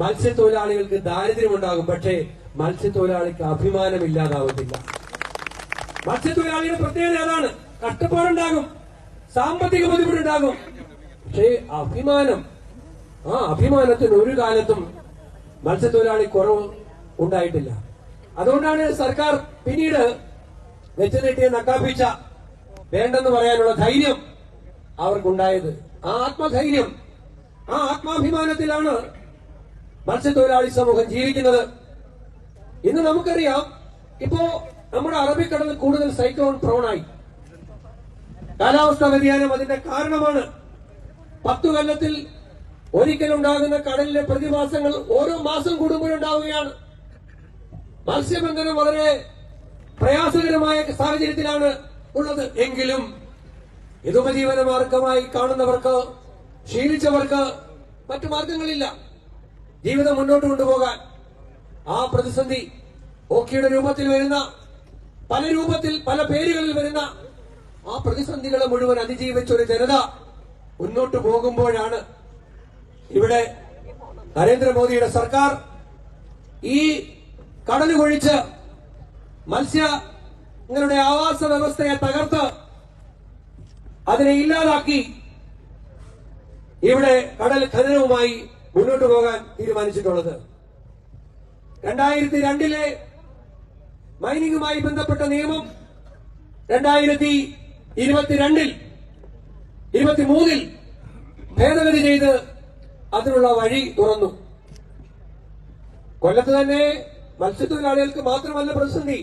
മത്സ്യത്തൊഴിലാളികൾക്ക് ദാരിദ്ര്യമുണ്ടാകും പക്ഷേ മത്സ്യത്തൊഴിലാളിക്ക് അഭിമാനമില്ലാതാവത്തില്ല. മത്സ്യത്തൊഴിലാളിയുടെ പ്രത്യേകത അതാണ്. കഷ്ടപ്പാടുണ്ടാകും സാമ്പത്തിക ബുദ്ധിമുട്ടുണ്ടാകും പക്ഷേ അഭിമാനം ആ അഭിമാനത്തിന് ഒരു കാലത്തും മത്സ്യത്തൊഴിലാളി കുറവ് ഉണ്ടായിട്ടില്ല. അതുകൊണ്ടാണ് സർക്കാർ പിന്നീട് വെച്ചുനീട്ടിയ നക്കാപ്പിച്ച വേണ്ടെന്ന് പറയാനുള്ള ധൈര്യം അവർക്കുണ്ടായത്. ആ ആത്മധൈര്യം ആ ആത്മാഭിമാനത്തിലാണ് മത്സ്യത്തൊഴിലാളി സമൂഹം ജീവിക്കുന്നത്. ഇന്ന് നമുക്കറിയാം ഇപ്പോ നമ്മുടെ അറബിക്കടൽ കൂടുതൽ സൈക്ലോൺ പ്രോണായി. കാലാവസ്ഥാ വ്യതിയാനം അതിന്റെ കാരണമാണ്. പത്തു കൊല്ലത്തിൽ ഒരിക്കലുണ്ടാകുന്ന കടലിലെ പ്രതിഭാസങ്ങൾ ഓരോ മാസം കൂടുമ്പോഴുണ്ടാവുകയാണ്. മത്സ്യബന്ധനം വളരെ പ്രയാസകരമായ സാഹചര്യത്തിലാണ് ഉള്ളത്. എങ്കിലും ഇതുപജീവന മാർഗമായി കാണുന്നവർക്ക് ശീലിച്ചവർക്ക് മറ്റു മാർഗങ്ങളില്ല. ജീവിതം മുന്നോട്ട് കൊണ്ടുപോകാൻ ആ പ്രതിസന്ധി ഓക്കിയുടെ രൂപത്തിൽ വരുന്ന പല രൂപത്തിൽ പല പേരുകളിൽ വരുന്ന ആ പ്രതിസന്ധികളെ മുഴുവൻ അതിജീവിച്ച ഒരു ജനത മുന്നോട്ട് പോകുമ്പോഴാണ് ഇവിടെ നരേന്ദ്രമോദിയുടെ സർക്കാർ ഈ കടലുകൊഴിച്ച് മത്സ്യങ്ങളുടെ ആവാസ വ്യവസ്ഥയെ തകർത്ത് അതിനെ ഇല്ലാതാക്കി ഇവിടെ കടൽ ഖനനവുമായി മുന്നോട്ട് പോകാൻ തീരുമാനിച്ചിട്ടുള്ളത്. രണ്ടായിരത്തി രണ്ടിലെ മൈനിങ്ങുമായി ബന്ധപ്പെട്ട നിയമം രണ്ടായിരത്തി ഇരുപത്തിരണ്ടിൽ ഇരുപത്തിമൂന്നിൽ ഭേദഗതി ചെയ്ത് അതിനുള്ള വഴി തുറന്നു. കൊല്ലത്ത് തന്നെ മത്സ്യത്തൊഴിലാളികൾക്ക് മാത്രമല്ല പ്രതിസന്ധി.